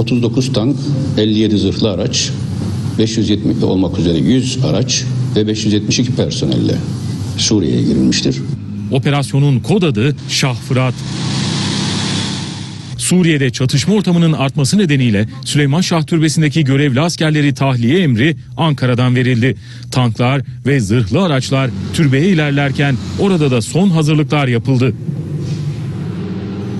39 tank, 57 zırhlı araç, 570 olmak üzere 100 araç ve 572 personelle Suriye'ye girilmiştir. Operasyonun kod adı Şah Fırat. Suriye'de çatışma ortamının artması nedeniyle Süleyman Şah Türbesi'ndeki görevli askerleri tahliye emri Ankara'dan verildi. Tanklar ve zırhlı araçlar türbeye ilerlerken orada da son hazırlıklar yapıldı.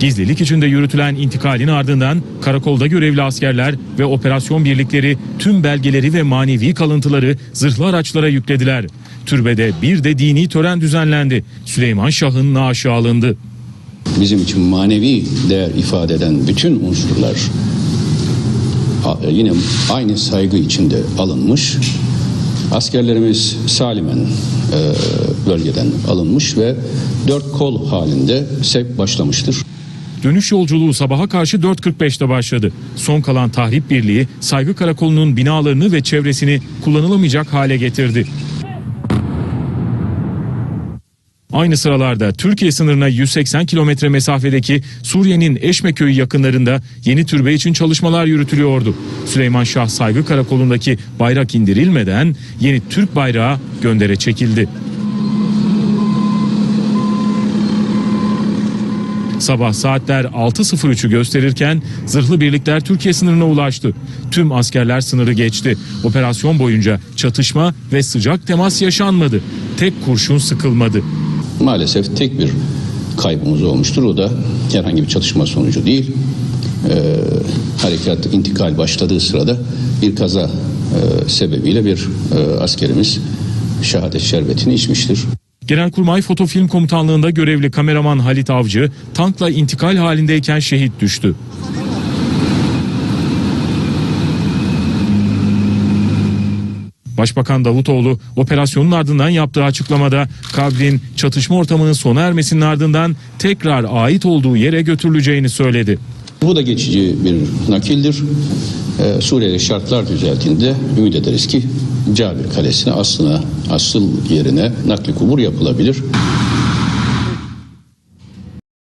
Gizlilik içinde yürütülen intikalin ardından karakolda görevli askerler ve operasyon birlikleri tüm belgeleri ve manevi kalıntıları zırhlı araçlara yüklediler. Türbede bir de dini tören düzenlendi. Süleyman Şah'ın naaşı alındı. Bizim için manevi değer ifade eden bütün unsurlar yine aynı saygı içinde alınmış. Askerlerimiz salimen e, bölgeden alınmış ve dört kol halinde sevk başlamıştır. Dönüş yolculuğu sabaha karşı 4.45'te başladı. Son kalan tahrip birliği saygı karakolunun binalarını ve çevresini kullanılamayacak hale getirdi. Aynı sıralarda Türkiye sınırına 180 kilometre mesafedeki Suriye'nin Eşme köyü yakınlarında yeni türbe için çalışmalar yürütülüyordu. Süleyman Şah Saygı Karakolu'ndaki bayrak indirilmeden yeni Türk bayrağı göndere çekildi. Sabah saatler 6.03'ü gösterirken zırhlı birlikler Türkiye sınırına ulaştı. Tüm askerler sınırı geçti. Operasyon boyunca çatışma ve sıcak temas yaşanmadı. Tek kurşun sıkılmadı. Maalesef tek bir kaybımız olmuştur. O da herhangi bir çatışma sonucu değil. Ee, harekat intikal başladığı sırada bir kaza e, sebebiyle bir e, askerimiz şehadet şerbetini içmiştir. Genelkurmay Fotofilm Komutanlığı'nda görevli kameraman Halit Avcı tankla intikal halindeyken şehit düştü. Başbakan Davutoğlu operasyonun ardından yaptığı açıklamada kabrin çatışma ortamının sona ermesinin ardından tekrar ait olduğu yere götürüleceğini söyledi. Bu da geçici bir nakildir. Ee, Suriye'de şartlar düzeltiğinde ümit ederiz ki Cabir Kalesi'ne aslına asıl yerine nakli kubur yapılabilir.